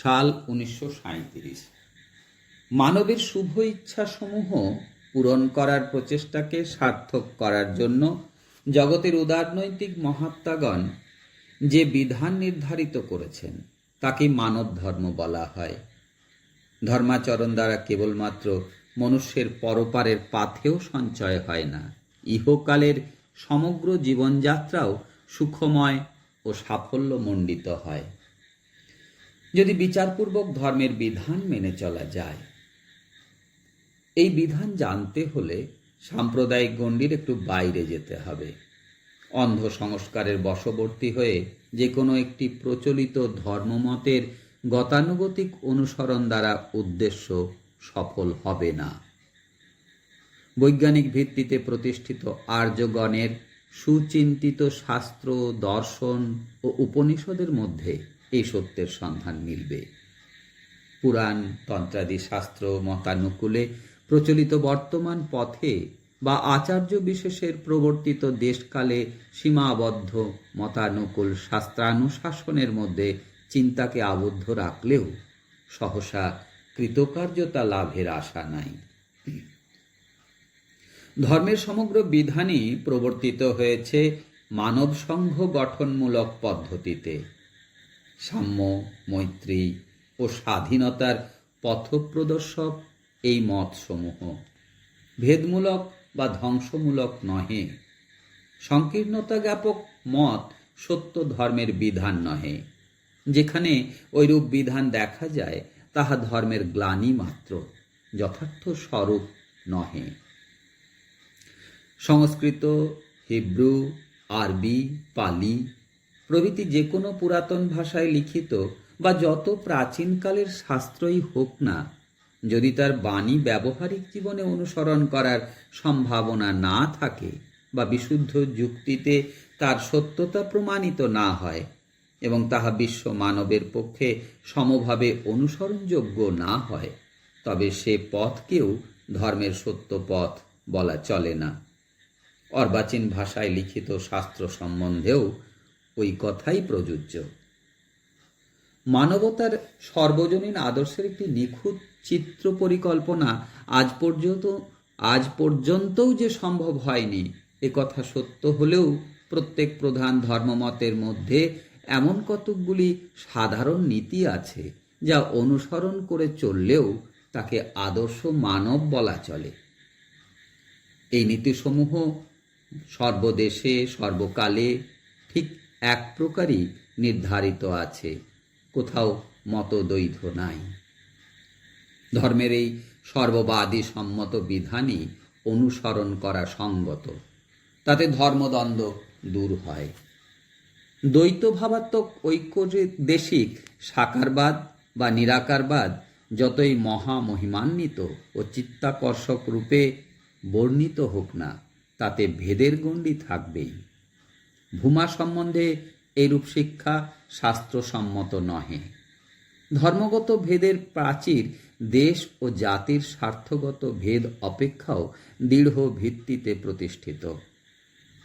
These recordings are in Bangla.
সাল উনিশশো সাঁইত্রিশ। মানবের শুভ ইচ্ছাসমূহ পূরণ করার প্রচেষ্টাকে সার্থক করার জন্য জগতের উদারনৈতিক মহাত্মাগণ যে বিধান নির্ধারিত করেছেন, তাকে মানব ধর্ম বলা হয়। ধর্মাচরণ দ্বারা কেবলমাত্র মনুষ্যের পরপারের পাথেও সঞ্চয় হয় না। ইহকালের সমগ্র জীবনযাত্রাও সুখময় ও সাফল্যমণ্ডিত হয়। যদি বিচারপূর্বক ধর্মের বিধান মেনে চলা যায়। এই বিধান জানতে হলে সাম্প্রদায়িক গণ্ডির একটু বাইরে যেতে হবে। অন্ধ সংস্কারের বশবর্তী হয়ে যে কোনো একটি প্রচলিত ধর্মমতের গতানুগতিক অনুসরণ দ্বারা উদ্দেশ্য সফল হবে না। বৈজ্ঞানিক ভিত্তিতে প্রতিষ্ঠিত আর্যগণের সুচিন্তিত শাস্ত্র, দর্শন ও উপনিষদের মধ্যে এই সত্যের সন্ধান মিলবে। পুরাণ, তন্ত্রাদি শাস্ত্র, মতানুকূলে প্রচলিত বর্তমান পথে বা আচার্য বিশেষের প্রবর্তিত দেশকালে সীমাবদ্ধ মতানুকূল শাস্ত্রানুশাসনের মধ্যে চিন্তাকে আবদ্ধ রাখলেও সহসা কৃতকার্যতা লাভের আশা নাই। ধর্মের সমগ্র বিধানই প্রবর্তিত হয়েছে মানব সংঘ গঠনমূলক পদ্ধতিতে। সাম্য, মৈত্রী ও স্বাধীনতার পথপ্রদর্শক এই মতসমূহ। ভেদমূলক বা ধ্বংসমূলক নহে। সংকীর্ণতা জ্ঞাপক মত সত্য ধর্মের বিধান নহে। যেখানে ঐরূপ বিধান দেখা যায়, তাহা ধর্মের গ্লানি মাত্র, যথার্থ স্বরূপ নহে। সংস্কৃত, হিব্রু, আরবি, পালি প্রভৃতি যে কোনো পুরাতন ভাষায় লিখিত বা যত প্রাচীনকালের শাস্ত্রই হোক না, যদি তার বাণী ব্যবহারিক জীবনে অনুসরণ করার সম্ভাবনা না থাকে বা বিশুদ্ধ যুক্তিতে তার সত্যতা প্রমাণিত না হয় এবং তাহা বিশ্ব মানবের পক্ষে সমভাবে অনুসরণযোগ্য না হয়, তবে সে পথকেও ধর্মের সত্য পথ বলা চলে না। অর্বাচীন ভাষায় লিখিত শাস্ত্র সম্বন্ধেও ওই কথাই প্রযোজ্য। মানবতার সর্বজনীন আদর্শের একটি নিখুঁত চিত্র পরিকল্পনা আজ পর্যন্ত, আজ পর্যন্তও যে সম্ভব হয়নি, এ কথা সত্য হলেও প্রত্যেক প্রধান ধর্মমতের মধ্যে এমন কতকগুলি সাধারণ নীতি আছে যা অনুসরণ করে চললেও তাকে আদর্শ মানব বলা চলে। এই নীতিসমূহ সর্বদেশে, সর্বকালে ঠিক এক প্রকারই নির্ধারিত আছে, কোথাও মতদ্বৈধ নাই। ধর্মের এই সর্ববাদী সম্মত বিধানই অনুসরণ করা সঙ্গত, তাতে ধর্মদ্বন্দ্ব দূর হয়। দ্বৈত ভাবাত্মক ঐক্যদেশিক সাকারবাদ বা নিরাকারবাদ যতই মহামহিমান্বিত ও চিত্তাকর্ষক রূপে বর্ণিত হোক না, তাতে ভেদের গণ্ডি থাকবেই। ভূমা সম্বন্ধে এরূপ শিক্ষা শাস্ত্রসম্মত নহে। ধর্মগত ভেদের প্রাচীর, দেশ ও জাতির স্বার্থগত ভেদ অপেক্ষাও দৃঢ় ভিত্তিতে প্রতিষ্ঠিত।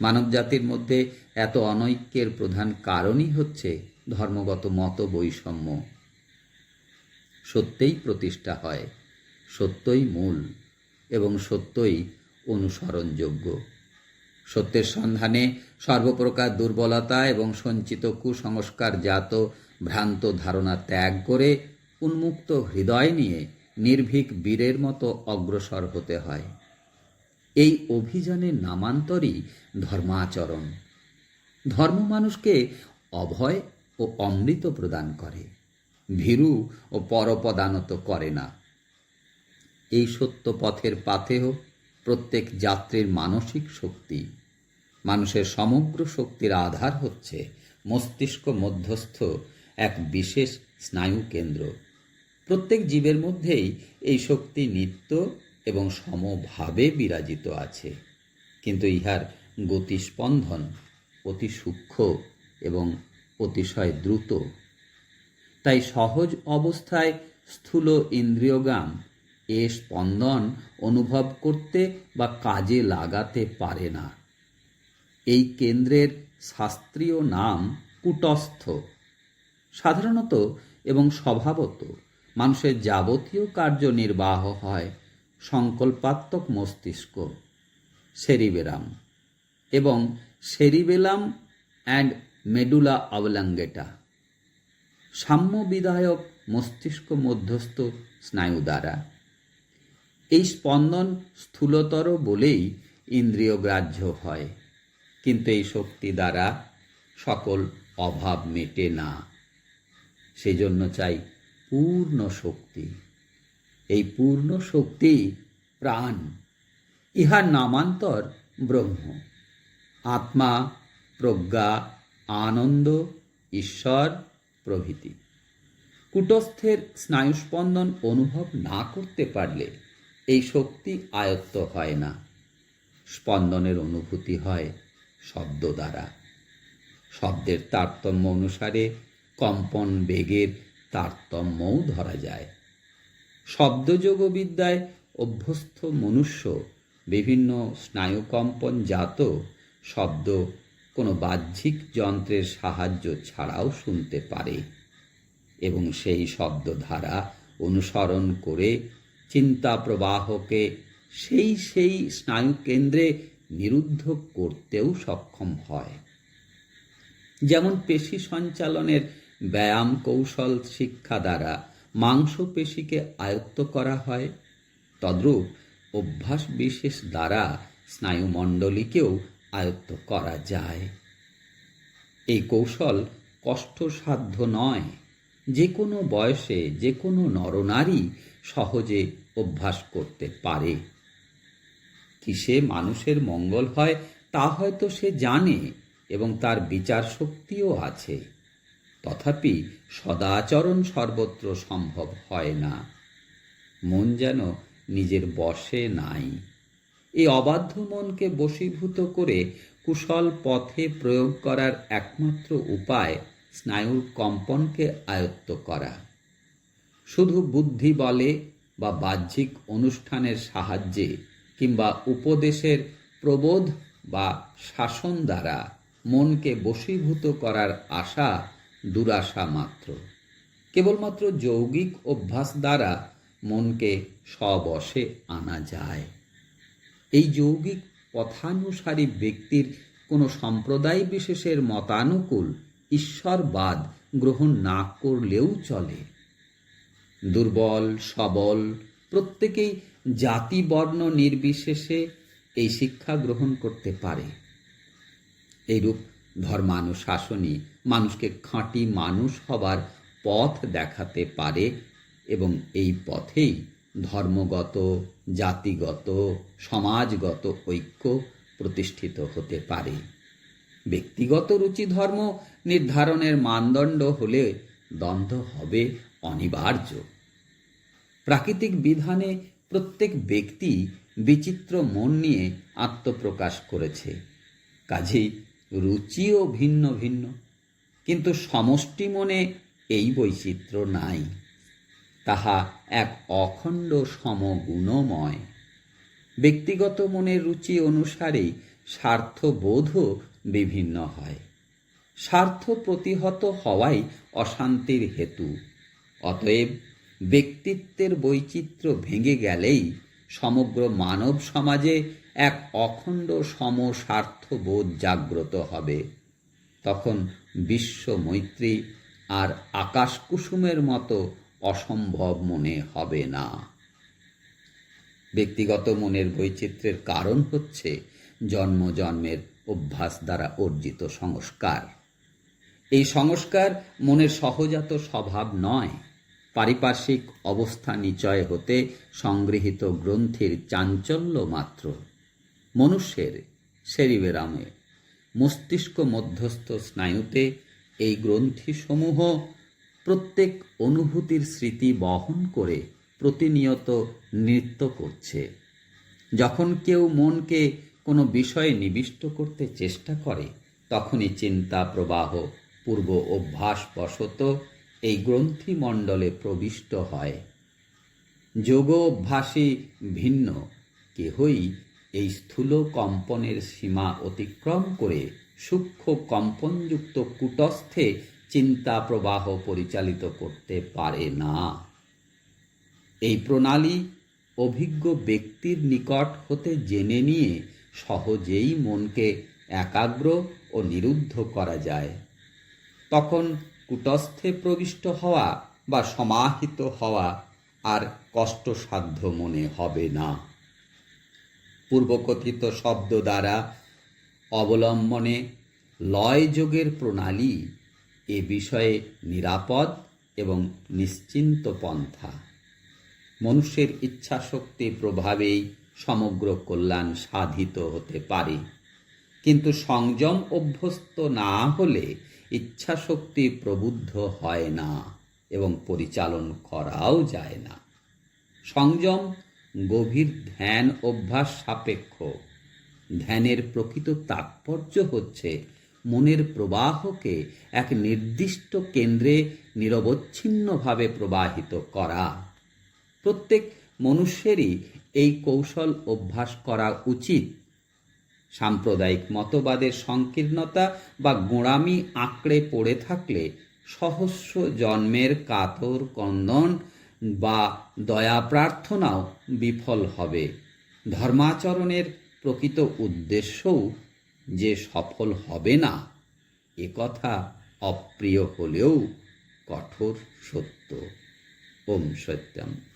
মানবজাতির মধ্যে এত অনৈক্যের প্রধান কারণই হচ্ছে ধর্মগত মত বৈষম্য সত্যই প্রতিষ্ঠা হয়, সত্যই মূল এবং সত্যই অনুসরণযোগ্য। সত্যের সন্ধানে সর্বপ্রকার দুর্বলতা এবং সঞ্চিত কুসংস্কার জাত ভ্রান্ত ধারণা ত্যাগ করে উন্মুক্ত হৃদয় নিয়ে নির্ভীক বীরের মতো অগ্রসর হতে হয়। এই অভিযানের নামান্তরই ধর্মাচরণ। ধর্ম মানুষকে অভয় ও অমৃত প্রদান করে। ভীরু ও পরপদানত করে না। এই সত্য পথের পাথেও প্রত্যেক যাত্রীর মানসিক শক্তি। মানুষের সমগ্র শক্তির আধার হচ্ছে মস্তিষ্ক মধ্যস্থ এক বিশেষ স্নায়ু কেন্দ্র প্রত্যেক জীবের মধ্যেই এই শক্তি নিত্য এবং সমভাবে বিরাজিত আছে। কিন্তু ইহার গতিস্পন্দন অতি সূক্ষ্ম এবং অতিশয় দ্রুত। তাই সহজ অবস্থায় স্থূল ইন্দ্রিয়গাম এ স্পন্দন অনুভব করতে বা কাজে লাগাতে পারে না। এই কেন্দ্রের শাস্ত্রীয় নাম কুটস্থ। সাধারণত এবং স্বভাবত মানুষের যাবতীয় কার্য নির্বাহ হয় সংকল্পাত্মক মস্তিষ্ক সেরিবেরাম এবং সেরিবেলাম অ্যান্ড মেডুলা অবলাঙ্গেটা। সাম্য বিধায়ক মস্তিষ্ক মধ্যস্থ স্নায়ু দ্বারা। এই স্পন্দন স্থূলতর বলেই ইন্দ্রিয় গ্রাহ্য হয়। কিন্তু এই শক্তি দ্বারা সকল অভাব মেটে না। সেজন্য চাই পূর্ণ শক্তি। এই পূর্ণ শক্তি প্রাণ। ইহার নামান্তর ব্রহ্ম। আত্মা, প্রজ্ঞা, আনন্দ, ঈশ্বর, প্রভৃতি। কুটস্থের স্নায়ুস্পন্দন অনুভব না করতে পারলে এই শক্তি আয়ত্ত হয় না। স্পন্দনের অনুভূতি হয় শব্দ দ্বারা। শব্দের তারতম্য অনুসারে কম্পন বেগের তারতম্যও ধরা যায়। শব্দযোগবিদ্যায় অভ্যস্ত মনুষ্য বিভিন্ন স্নায়ুকম্পন জাত শব্দ কোনো বাহ্যিক যন্ত্রের সাহায্য ছাড়াও শুনতে পারে এবং সেই শব্দধারা অনুসরণ করে চিন্তা প্রবাহকে সেই সেই স্নায়ুকেন্দ্রে নিরুদ্ধ করতেও সক্ষম হয়। যেমন পেশি সঞ্চালনের ব্যায়াম কৌশল শিক্ষা দ্বারা মাংসপেশিকে আয়ত্ত করা হয়, তদ্রূপ অভ্যাস বিশেষ দ্বারা স্নায়ুমণ্ডলীকেও আয়ত্ত করা যায়। এই কৌশল কষ্টসাধ্য নয়। যে কোনো বয়সে যে কোনো নরনারী সহজে অভ্যাস করতে পারে। কিসে মানুষের মঙ্গল হয়, তা হয়তো সে জানে এবং তার বিচার শক্তিও আছে। তথাপি সদাচরণ সর্বত্র সম্ভব হয় না। মন যেন নিজের বসে নাই। এই অবাধ্য মনকে বশীভূত করে কুশল পথে প্রয়োগ করার একমাত্র উপায় স্নায়ুর কম্পনকে আয়ত্ত করা। শুধু বুদ্ধি বলে বা বাহ্যিক অনুষ্ঠানের সাহায্যে কিংবা উপদেশের প্রবোধ বা শাসন দ্বারা মনকে বশীভূত করার আশা, দুরাশা মাত্র। কেবলমাত্র যৌগিক অভ্যাস দ্বারা মনকে সবশে আনা যায়। এই যৌগিক পথানুসারী ব্যক্তির কোনো সম্প্রদায় বিশেষের মতানুকূল, ঈশ্বরবাদ গ্রহণ না করলেও চলে। দুর্বল, সবল, প্রত্যেকেই জাতি, বর্ণ নির্বিশেষে এই শিক্ষা গ্রহণ করতে পারে। এইরূপ ধর্মানুশাসনই মানুষকে খাঁটি মানুষ হবার পথ দেখাতে পারে এবং এই পথেই ধর্মগত, জাতিগত, সমাজগত ঐক্য প্রতিষ্ঠিত হতে পারে। ব্যক্তিগত রুচি ধর্ম নির্ধারণের মানদণ্ড হলে দ্বন্দ্ব হবে অনিবার্য। প্রাকৃতিক বিধানে প্রত্যেক ব্যক্তি বিচিত্র মন নিয়ে আত্মপ্রকাশ করেছে। কাজেই রুচিও ভিন্ন ভিন্ন, কিন্তু সমষ্টি মনে এই বৈচিত্র্য নাই। তাহা এক অখণ্ড সমগুণময়। ব্যক্তিগত মনের রুচি অনুসারেই স্বার্থবোধও বিভিন্ন হয়। স্বার্থ প্রতিহত হওয়াই অশান্তির হেতু। অতএব ব্যক্তিত্বের বৈচিত্র্য ভেঙে গেলেই সমগ্র মানব সমাজে এক অখণ্ড সমস্বার্থবোধ জাগ্রত হবে। তখন বিশ্ব মৈত্রী আর আকাশ কুসুমের মতো অসম্ভব মনে হবে না। ব্যক্তিগত মনের বৈচিত্র্যের কারণ হচ্ছে জন্ম জন্মের অভ্যাস দ্বারা অর্জিত সংস্কার। এই সংস্কার মনের সহজাত স্বভাব নয় পারিপার্শ্বিক অবস্থা নিচয় হতে সংগৃহীত গ্রন্থির চাঞ্চল্য মাত্র। মনুষ্যের সেরিবেরামে মস্তিষ্ক মধ্যস্থ স্নায়ুতে এই গ্রন্থিসমূহ প্রত্যেক অনুভূতির স্মৃতি বহন করে প্রতিনিয়ত নৃত্য করছে। যখন কেউ মনকে কোনো বিষয়ে নিবিষ্ট করতে চেষ্টা করে, তখনই চিন্তা প্রবাহ, পূর্ব অভ্যাসবশত এই গ্রন্থিমণ্ডলে প্রবিষ্ট হয়। যোগ অভ্যাসী ভিন্ন। কেহই এই স্থূল কম্পনের সীমা অতিক্রম করে সূক্ষ্ম কম্পনযুক্ত কুটস্থে চিন্তা প্রবাহ পরিচালিত করতে পারে না। এই প্রণালী অভিজ্ঞ ব্যক্তির নিকট হতে জেনে নিয়ে সহজেই মনকে একাগ্র ও নিরুদ্ধ করা যায়। তখন কুটস্থে প্রবিষ্ট হওয়া বা সমাহিত হওয়া আর কষ্টসাধ্য মনে হবে না। পূর্বকথিত শব্দ দ্বারা অবলম্বনে লয় যোগের প্রণালী এ বিষয়ে নিরাপদ এবং নিশ্চিন্ত পন্থা। মনুষ্যের ইচ্ছাশক্তি প্রভাবেই সমগ্র কল্যাণ সাধিত হতে পারে। কিন্তু সংযম অভ্যস্ত না হলে ইচ্ছাশক্তি প্রবুদ্ধ হয় না এবং পরিচালন করাও যায় না। সংযম, গভীর ধ্যান অভ্যাস সাপেক্ষ। ধ্যানের প্রকৃত তাৎপর্য হচ্ছে মনের প্রবাহকে এক নির্দিষ্ট কেন্দ্রে নিরবচ্ছিন্নভাবে প্রবাহিত করা। প্রত্যেক মনুষ্যেরই এই কৌশল অভ্যাস করা উচিত সাম্প্রদায়িক মতবাদের সংকীর্ণতা বা গোঁড়ামি আঁকড়ে পড়ে থাকলে সহস্র জন্মের কাতর কন্দন বা দয়া প্রার্থনাও বিফল হবে। ধর্মাচরণের প্রকৃত উদ্দেশ্যও যে সফল হবে না, এ কথা অপ্রিয় হলেও কঠোর সত্য। ওম সত্যম।